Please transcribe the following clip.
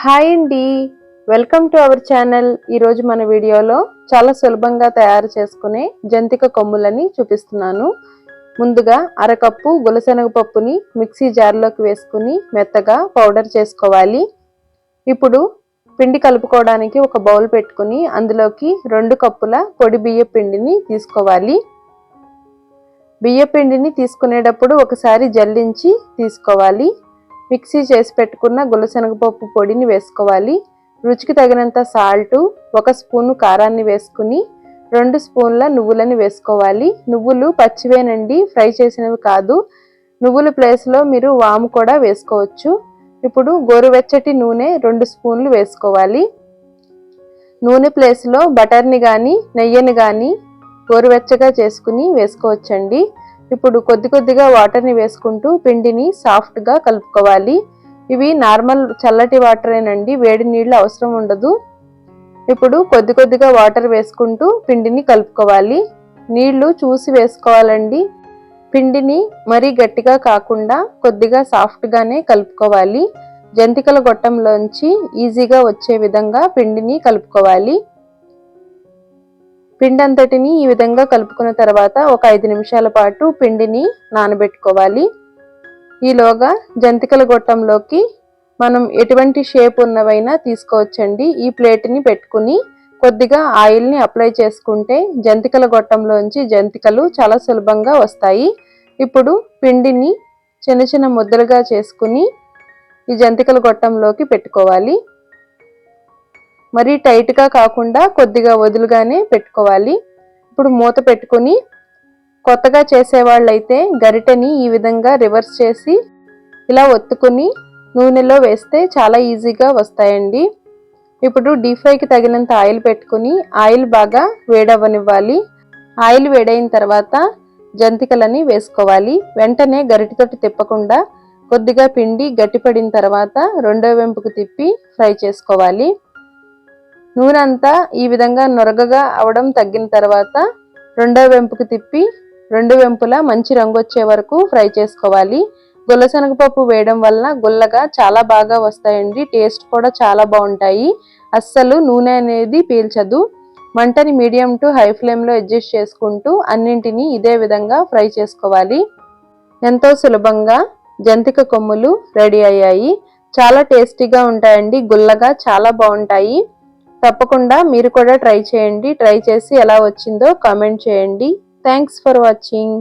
Hi అండి. Welcome to our channel. ఈరోజు మన వీడియోలో చాలా సులభంగా తయారు చేసుకునే జంతిక కొమ్ములని చూపిస్తున్నాను. ముందుగా అరకప్పు గులశనగ పప్పుని మిక్సీ జార్లోకి వేసుకుని మెత్తగా పౌడర్ చేసుకోవాలి. ఇప్పుడు పిండి కలుపుకోవడానికి ఒక బౌల్ పెట్టుకుని అందులోకి రెండు కప్పుల పొడి బియ్య పిండిని తీసుకోవాలి. బియ్య పిండిని తీసుకునేటప్పుడు ఒకసారి జల్లించి తీసుకోవాలి. మిక్సీ చేసి పెట్టుకున్న గులశనగపప్పు పొడిని వేసుకోవాలి. రుచికి తగినంత సాల్టు ఒక స్పూను కారాన్ని వేసుకుని రెండు స్పూన్ల నువ్వులని వేసుకోవాలి. నువ్వులు పచ్చివేనండి ఫ్రై చేసినవి కాదు. నువ్వుల ప్లేస్లో మీరు వాము కూడా వేసుకోవచ్చు. ఇప్పుడు గోరువెచ్చటి నూనె రెండు స్పూన్లు వేసుకోవాలి. నూనె ప్లేస్లో బటర్ని కానీ నెయ్యిని కానీ గోరువెచ్చగా చేసుకుని వేసుకోవచ్చండి. ఇప్పుడు కొద్ది కొద్దిగా వాటర్ని వేసుకుంటూ పిండిని సాఫ్ట్గా కలుపుకోవాలి. ఇవి నార్మల్ చల్లటి వాటరేనండి వేడి నీళ్ళు అవసరం ఉండదు. ఇప్పుడు కొద్ది కొద్దిగా వాటర్ వేసుకుంటూ పిండిని కలుపుకోవాలి. నీళ్ళు చూసి వేసుకోవాలండి. పిండిని మరీ గట్టిగా కాకుండా కొద్దిగా సాఫ్ట్గానే కలుపుకోవాలి. జంతికల గొట్టంలోంచి ఈజీగా వచ్చే విధంగా పిండిని కలుపుకోవాలి. పిండి అంతటిని ఈ విధంగా కలుపుకున్న తర్వాత ఒక ఐదు నిమిషాల పాటు పిండిని నానబెట్టుకోవాలి. ఈలోగా జంతికల గొట్టంలోకి మనం ఎటువంటి షేప్ ఉన్నవైనా తీసుకోవచ్చండి. ఈ ప్లేట్ని పెట్టుకుని కొద్దిగా ఆయిల్ని అప్లై చేసుకుంటే జంతికల గొట్టంలోంచి జంతికలు చాలా సులభంగా వస్తాయి. ఇప్పుడు పిండిని చిన్న చిన్న ముద్దలుగా చేసుకుని ఈ జంతికల గొట్టంలోకి పెట్టుకోవాలి. మరీ టైట్గా కాకుండా కొద్దిగా వదులుగానే పెట్టుకోవాలి. ఇప్పుడు మూత పెట్టుకొని కొత్తగా చేసేవాళ్ళైతే గరిటెని ఈ విధంగా రివర్స్ చేసి ఇలా ఒత్తుకొని నూనెలో వేస్తే చాలా ఈజీగా వస్తాయండి. ఇప్పుడు డీప్ ఫ్రైకి తగినంత ఆయిల్ పెట్టుకుని ఆయిల్ బాగా వేడవ్వనివ్వాలి. ఆయిల్ వేడైన తర్వాత జంతికలని వేసుకోవాలి. వెంటనే గరిటెతోటి తిప్పకుండా కొద్దిగా పిండి గట్టిపడిన తర్వాత రెండో వెంపుకు తిప్పి ఫ్రై చేసుకోవాలి. నూనె అంతా ఈ విధంగా నొరగగా అవడం తగ్గిన తర్వాత రెండో వెంపుకు తిప్పి రెండు వెంపులా మంచి రంగు వచ్చే వరకు ఫ్రై చేసుకోవాలి. గుల్లశనగపప్పు వేయడం వల్ల గుల్లగా చాలా బాగా వస్తాయండి. టేస్ట్ కూడా చాలా బాగుంటాయి. అస్సలు నూనె అనేది పీల్చదు. మంటని మీడియం టు హై ఫ్లేమ్లో అడ్జస్ట్ చేసుకుంటూ అన్నింటినీ ఇదే విధంగా ఫ్రై చేసుకోవాలి. ఎంతో సులభంగా జంతిక కొమ్ములు రెడీ అయ్యాయి. చాలా టేస్టీగా ఉంటాయండి. గుల్లగా చాలా బాగుంటాయి. తప్పకుండా మీరు కూడా ట్రై చేయండి. ట్రై చేసి ఎలా వచ్చిందో కామెంట్ చేయండి. Thanks for watching